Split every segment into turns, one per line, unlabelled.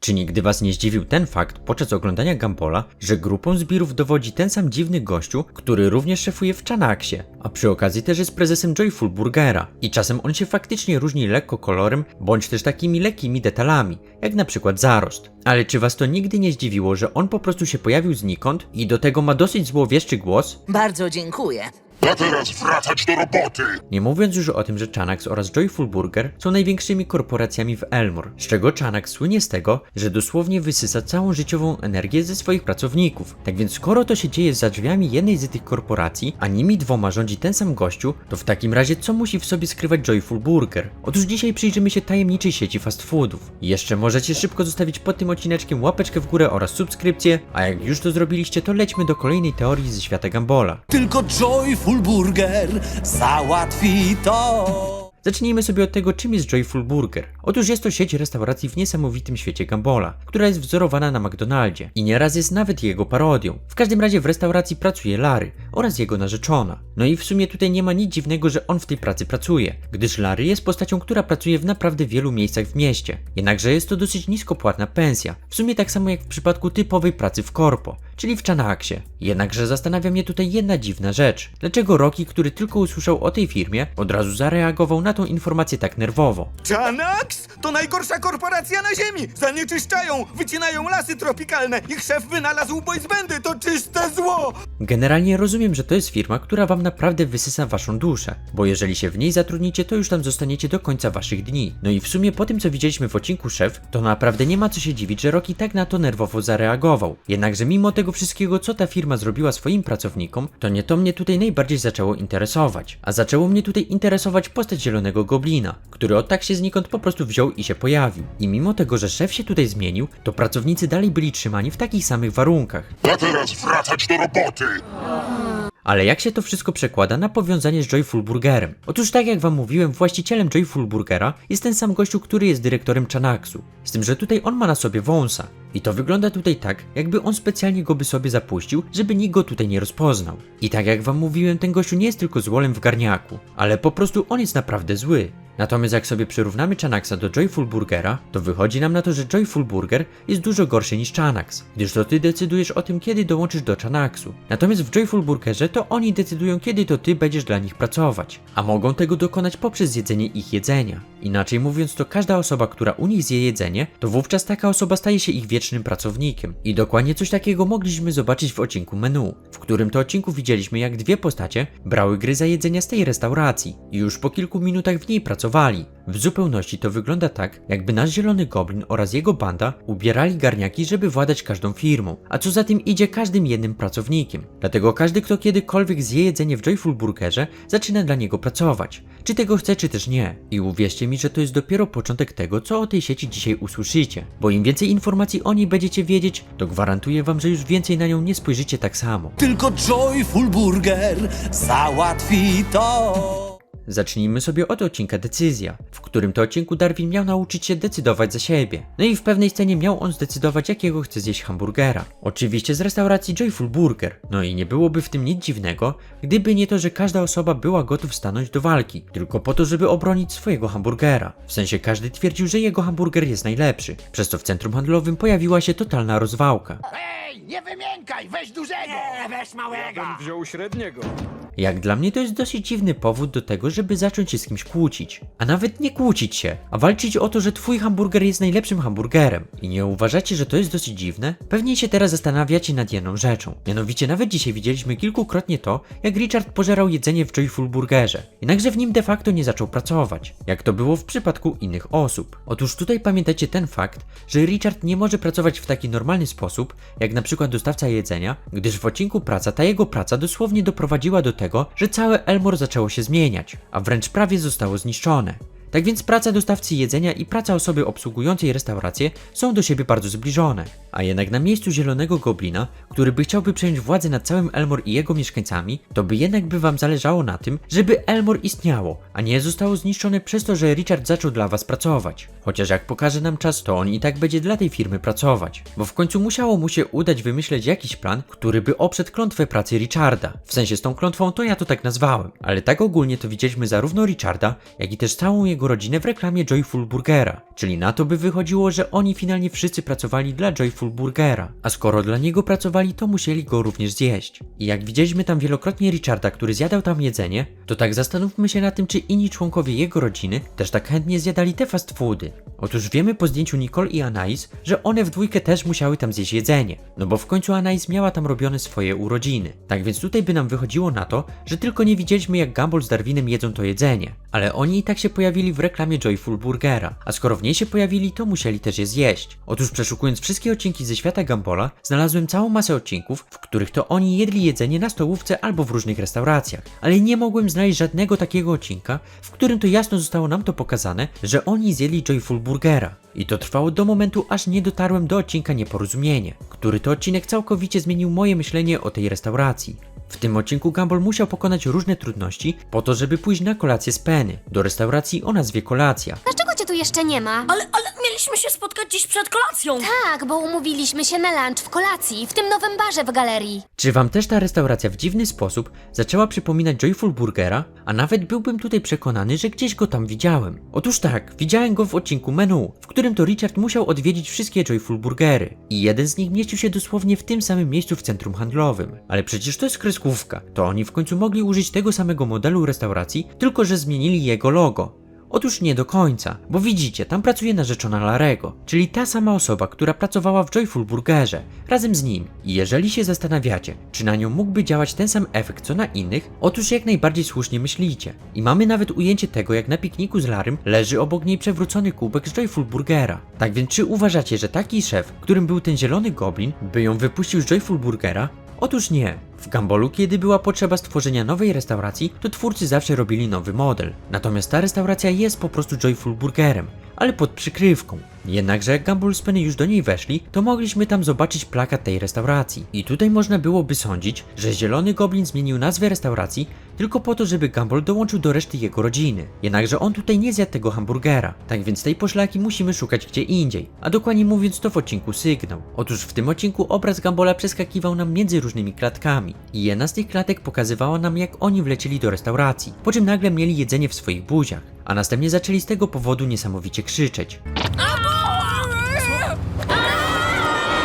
Czy nigdy was nie zdziwił ten fakt podczas oglądania Gambola, że grupą zbirów dowodzi ten sam dziwny gościu, który również szefuje w Chanaksie, a przy okazji też jest prezesem Joyful Burgera i czasem on się faktycznie różni lekko kolorem, bądź też takimi lekkimi detalami, jak na przykład zarost. Ale czy was to nigdy nie zdziwiło, że on po prostu się pojawił znikąd i do tego ma dosyć złowieszczy głos?
Bardzo dziękuję.
A teraz wracać do roboty!
Nie mówiąc już o tym, że Chanax oraz Joyful Burger są największymi korporacjami w Elmore, z czego Chanax słynie z tego, że dosłownie wysysa całą życiową energię ze swoich pracowników. Tak więc skoro to się dzieje za drzwiami jednej z tych korporacji, a nimi dwoma rządzi ten sam gościu, to w takim razie co musi w sobie skrywać Joyful Burger? Otóż dzisiaj przyjrzymy się tajemniczej sieci fast foodów. Jeszcze możecie szybko zostawić pod tym odcineczkiem łapeczkę w górę oraz subskrypcję, a jak już to zrobiliście, to lećmy do kolejnej teorii ze świata Gambola.
Tylko Joyful Burger załatwi to.
Zacznijmy sobie od tego, czym jest Joyful Burger. Otóż jest to sieć restauracji w niesamowitym świecie Gambola, która jest wzorowana na McDonaldzie i nieraz jest nawet jego parodią. W każdym razie w restauracji pracuje Larry oraz jego narzeczona. No i w sumie tutaj nie ma nic dziwnego, że on w tej pracy pracuje, gdyż Larry jest postacią, która pracuje w naprawdę wielu miejscach w mieście. Jednakże jest to dosyć niskopłatna pensja, w sumie tak samo jak w przypadku typowej pracy w korpo, czyli w Chanaksie. Jednakże zastanawia mnie tutaj jedna dziwna rzecz. Dlaczego Rocky, który tylko usłyszał o tej firmie, od razu zareagował na tą informację tak nerwowo?
Janax to najgorsza korporacja na ziemi! Zanieczyszczają, wycinają lasy tropikalne! Ich szef wynalazł boys bandy, to czyste zło!
Generalnie rozumiem, że to jest firma, która wam naprawdę wysysa waszą duszę, bo jeżeli się w niej zatrudnicie, to już tam zostaniecie do końca waszych dni. No i w sumie po tym, co widzieliśmy w odcinku Szef, to naprawdę nie ma co się dziwić, że Rocky tak na to nerwowo zareagował. Jednakże mimo tego wszystkiego, co ta firma zrobiła swoim pracownikom, to nie to mnie tutaj najbardziej zaczęło interesować. A zaczęło mnie tutaj interesować postać Zielonego Goblina, który od tak się znikąd po prostu wziął i się pojawił. I mimo tego, że szef się tutaj zmienił, to pracownicy dalej byli trzymani w takich samych warunkach.
A teraz wracać do roboty!
Ale jak się to wszystko przekłada na powiązanie z Joyful Burgerem? Otóż tak jak wam mówiłem, właścicielem Joyful Burgera jest ten sam gościu, który jest dyrektorem Chanaksu. Z tym, że tutaj on ma na sobie wąsa. I to wygląda tutaj tak, jakby on specjalnie go by sobie zapuścił, żeby nikt go tutaj nie rozpoznał. I tak jak wam mówiłem, ten gościu nie jest tylko złolem w garniaku, ale po prostu on jest naprawdę zły. Natomiast jak sobie przyrównamy Chanaksa do Joyful Burgera, to wychodzi nam na to, że Joyful Burger jest dużo gorszy niż Chanax, gdyż to ty decydujesz o tym, kiedy dołączysz do Chanaksu. Natomiast w Joyful Burgerze to oni decydują, kiedy to ty będziesz dla nich pracować, a mogą tego dokonać poprzez jedzenie ich jedzenia. Inaczej mówiąc, to każda osoba, która u nich zje jedzenie, to wówczas taka osoba staje się ich wiecznym pracownikiem. I dokładnie coś takiego mogliśmy zobaczyć w odcinku menu, w którym to odcinku widzieliśmy, jak dwie postacie brały gry za jedzenia z tej restauracji i już po kilku minutach w niej W zupełności to wygląda tak, jakby nasz zielony goblin oraz jego banda ubierali garniaki, żeby władać każdą firmą, a co za tym idzie każdym jednym pracownikiem. Dlatego każdy, kto kiedykolwiek zje jedzenie w Joyful Burgerze, zaczyna dla niego pracować. Czy tego chce, czy też nie. I uwierzcie mi, że to jest dopiero początek tego, co o tej sieci dzisiaj usłyszycie. Bo im więcej informacji o niej będziecie wiedzieć, to gwarantuję wam, że już więcej na nią nie spojrzycie tak samo.
Tylko Joyful Burger załatwi to.
Zacznijmy sobie od odcinka Decyzja, w którym to odcinku Darwin miał nauczyć się decydować za siebie. No i w pewnej scenie miał on zdecydować, jakiego chce zjeść hamburgera. Oczywiście z restauracji Joyful Burger. No i nie byłoby w tym nic dziwnego, gdyby nie to, że każda osoba była gotów stanąć do walki, tylko po to, żeby obronić swojego hamburgera. W sensie każdy twierdził, że jego hamburger jest najlepszy, przez co w centrum handlowym pojawiła się totalna rozwałka.
Ej, nie wymiękaj, weź dużego! Nie, weź małego!
Wziął średniego.
Jak dla mnie to jest dosyć dziwny powód do tego, żeby zacząć się z kimś kłócić. A nawet nie kłócić się, a walczyć o to, że twój hamburger jest najlepszym hamburgerem. I nie uważacie, że to jest dosyć dziwne? Pewnie się teraz zastanawiacie nad jedną rzeczą. Mianowicie nawet dzisiaj widzieliśmy kilkukrotnie to, jak Richard pożerał jedzenie w Joyful Burgerze. Jednakże w nim de facto nie zaczął pracować, jak to było w przypadku innych osób. Otóż tutaj pamiętajcie ten fakt, że Richard nie może pracować w taki normalny sposób, jak na przykład dostawca jedzenia, gdyż w odcinku praca ta jego praca dosłownie doprowadziła do tego, że całe Elmore zaczęło się zmieniać, a wręcz prawie zostało zniszczone. Tak więc praca dostawcy jedzenia i praca osoby obsługującej restaurację są do siebie bardzo zbliżone. A jednak na miejscu zielonego goblina, który by chciałby przejąć władzę nad całym Elmore i jego mieszkańcami, to by jednak by wam zależało na tym, żeby Elmore istniało, a nie zostało zniszczone przez to, że Richard zaczął dla was pracować. Chociaż jak pokaże nam czas, to on i tak będzie dla tej firmy pracować. Bo w końcu musiało mu się udać wymyśleć jakiś plan, który by oprzedł klątwę pracy Richarda. W sensie z tą klątwą to ja to tak nazwałem. Ale tak ogólnie to widzieliśmy zarówno Richarda, jak i też całą jego jego rodzinę w reklamie Joyful Burgera. Czyli na to by wychodziło, że oni finalnie wszyscy pracowali dla Joyful Burgera. A skoro dla niego pracowali, to musieli go również zjeść. I jak widzieliśmy tam wielokrotnie Richarda, który zjadał tam jedzenie, to tak zastanówmy się na tym, czy inni członkowie jego rodziny też tak chętnie zjadali te fast foody. Otóż wiemy po zdjęciu Nicole i Anais, że one w dwójkę też musiały tam zjeść jedzenie, no bo w końcu Anais miała tam robione swoje urodziny. Tak więc tutaj by nam wychodziło na to, że tylko nie widzieliśmy jak Gumball z Darwinem jedzą to jedzenie, ale oni i tak się pojawili w reklamie Joyful Burgera, a skoro w niej się pojawili, to musieli też je zjeść. Otóż przeszukując wszystkie odcinki ze świata Gumballa, znalazłem całą masę odcinków, w których to oni jedli jedzenie na stołówce albo w różnych restauracjach, ale nie mogłem znaleźć żadnego takiego odcinka, w którym to jasno zostało nam to pokazane, że oni zjedli Joyful Burgera. I to trwało do momentu, aż nie dotarłem do odcinka Nieporozumienie, który to odcinek całkowicie zmienił moje myślenie o tej restauracji. W tym odcinku Gumball musiał pokonać różne trudności po to, żeby pójść na kolację z Penny, do restauracji o nazwie Kolacja.
Dlaczego cię tu jeszcze nie ma?
Ale, ale mieliśmy się spotkać dziś przed kolacją.
Tak, bo umówiliśmy się na lunch w kolacji, w tym nowym barze w galerii.
Czy wam też ta restauracja w dziwny sposób zaczęła przypominać Joyful Burgera? A nawet byłbym tutaj przekonany, że gdzieś go tam widziałem. Otóż tak, widziałem go w odcinku menu, w którym to Richard musiał odwiedzić wszystkie Joyful Burgery. I jeden z nich mieścił się dosłownie w tym samym miejscu w centrum handlowym. Ale przecież to jest kreskówka. To oni w końcu mogli użyć tego samego modelu restauracji, tylko że zmienili jego logo. Otóż nie do końca, bo widzicie, tam pracuje narzeczona Larego, czyli ta sama osoba, która pracowała w Joyful Burgerze, razem z nim. I jeżeli się zastanawiacie, czy na nią mógłby działać ten sam efekt co na innych, otóż jak najbardziej słusznie myślicie. I mamy nawet ujęcie tego, jak na pikniku z Larym leży obok niej przewrócony kubek z Joyful Burgera. Tak więc czy uważacie, że taki szef, którym był ten zielony goblin, by ją wypuścił z Joyful Burgera? Otóż nie. W Gambolu, kiedy była potrzeba stworzenia nowej restauracji, to twórcy zawsze robili nowy model. Natomiast ta restauracja jest po prostu Joyful Burgerem, ale pod przykrywką. Jednakże jak Penny już do niej weszli, to mogliśmy tam zobaczyć plakat tej restauracji. I tutaj można byłoby sądzić, że Zielony Goblin zmienił nazwę restauracji tylko po to, żeby Gumball dołączył do reszty jego rodziny. Jednakże on tutaj nie zjadł tego hamburgera, tak więc tej poszlaki musimy szukać gdzie indziej, a dokładnie mówiąc to w odcinku Sygnał. Otóż w tym odcinku obraz Gumballa przeskakiwał nam między różnymi klatkami i jedna z tych klatek pokazywała nam jak oni wlecieli do restauracji, po czym nagle mieli jedzenie w swoich buziach, a następnie zaczęli z tego powodu niesamowicie krzyczeć.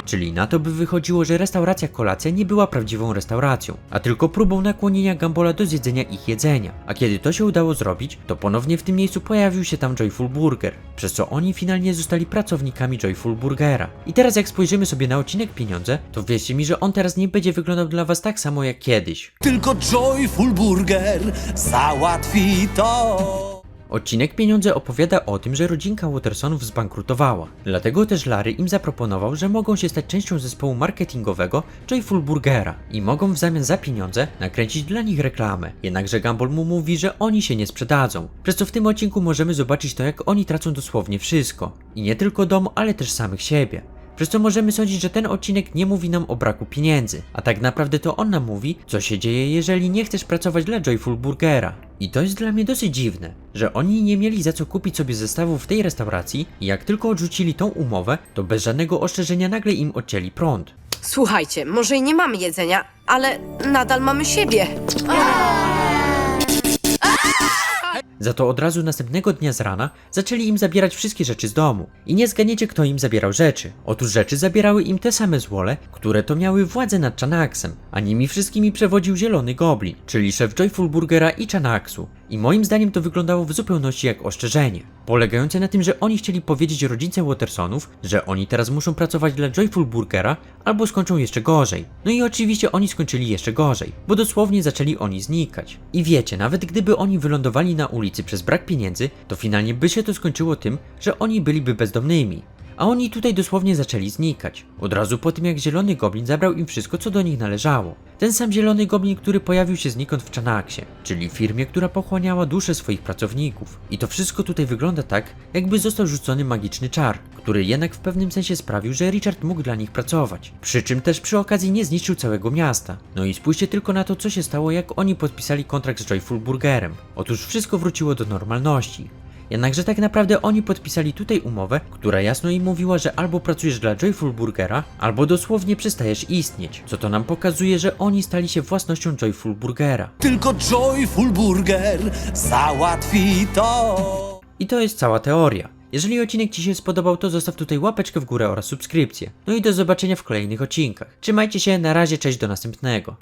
Czyli na to by wychodziło, że restauracja kolacja nie była prawdziwą restauracją, a tylko próbą nakłonienia Gambola do zjedzenia ich jedzenia. A kiedy to się udało zrobić, to ponownie w tym miejscu pojawił się tam Joyful Burger, przez co oni finalnie zostali pracownikami Joyful Burgera. I teraz jak spojrzymy sobie na odcinek pieniądze, to wierzcie mi, że on teraz nie będzie wyglądał dla was tak samo jak kiedyś.
Tylko Joyful Burger załatwi to.
Odcinek Pieniądze opowiada o tym, że rodzinka Watersonów zbankrutowała. Dlatego też Larry im zaproponował, że mogą się stać częścią zespołu marketingowego Joyful Burgera i mogą w zamian za pieniądze nakręcić dla nich reklamę. Jednakże Gumball mu mówi, że oni się nie sprzedadzą. Przez co w tym odcinku możemy zobaczyć to, jak oni tracą dosłownie wszystko. I nie tylko dom, ale też samych siebie. Przez co możemy sądzić, że ten odcinek nie mówi nam o braku pieniędzy, a tak naprawdę to on nam mówi, co się dzieje, jeżeli nie chcesz pracować dla Joyful Burgera. I to jest dla mnie dosyć dziwne, że oni nie mieli za co kupić sobie zestawów w tej restauracji i jak tylko odrzucili tą umowę, to bez żadnego ostrzeżenia nagle im odcięli prąd.
Słuchajcie, może i nie mamy jedzenia, ale nadal mamy siebie.
Za to od razu następnego dnia z rana zaczęli im zabierać wszystkie rzeczy z domu. I nie zganiecie, kto im zabierał rzeczy. Otóż rzeczy zabierały im te same złole, które to miały władzę nad Chanaksem, a nimi wszystkimi przewodził Zielony Goblin, czyli szef Joyful Burgera i Chanaksu. I moim zdaniem to wyglądało w zupełności jak ostrzeżenie, polegające na tym, że oni chcieli powiedzieć rodzice Watersonów, że oni teraz muszą pracować dla Joyful Burgera albo skończą jeszcze gorzej. No i oczywiście oni skończyli jeszcze gorzej, bo dosłownie zaczęli oni znikać. I wiecie, nawet gdyby oni wylądowali na ulicy przez brak pieniędzy, to finalnie by się to skończyło tym, że oni byliby bezdomnymi. A oni tutaj dosłownie zaczęli znikać. Od razu po tym jak Zielony Goblin zabrał im wszystko co do nich należało. Ten sam Zielony Goblin, który pojawił się znikąd w Chanaksie, czyli firmie, która pochłaniała duszę swoich pracowników. I to wszystko tutaj wygląda tak, jakby został rzucony magiczny czar, który jednak w pewnym sensie sprawił, że Richard mógł dla nich pracować. Przy czym też przy okazji nie zniszczył całego miasta. No i spójrzcie tylko na to, co się stało, jak oni podpisali kontrakt z Joyful Burgerem. Otóż wszystko wróciło do normalności. Jednakże tak naprawdę oni podpisali tutaj umowę, która jasno im mówiła, że albo pracujesz dla Joyful Burgera, albo dosłownie przestajesz istnieć. Co to nam pokazuje, że oni stali się własnością Joyful Burgera.
Tylko Joyful Burger załatwi to.
I to jest cała teoria. Jeżeli odcinek Ci się spodobał, to zostaw tutaj łapeczkę w górę oraz subskrypcję. No i do zobaczenia w kolejnych odcinkach. Trzymajcie się, na razie, cześć do następnego.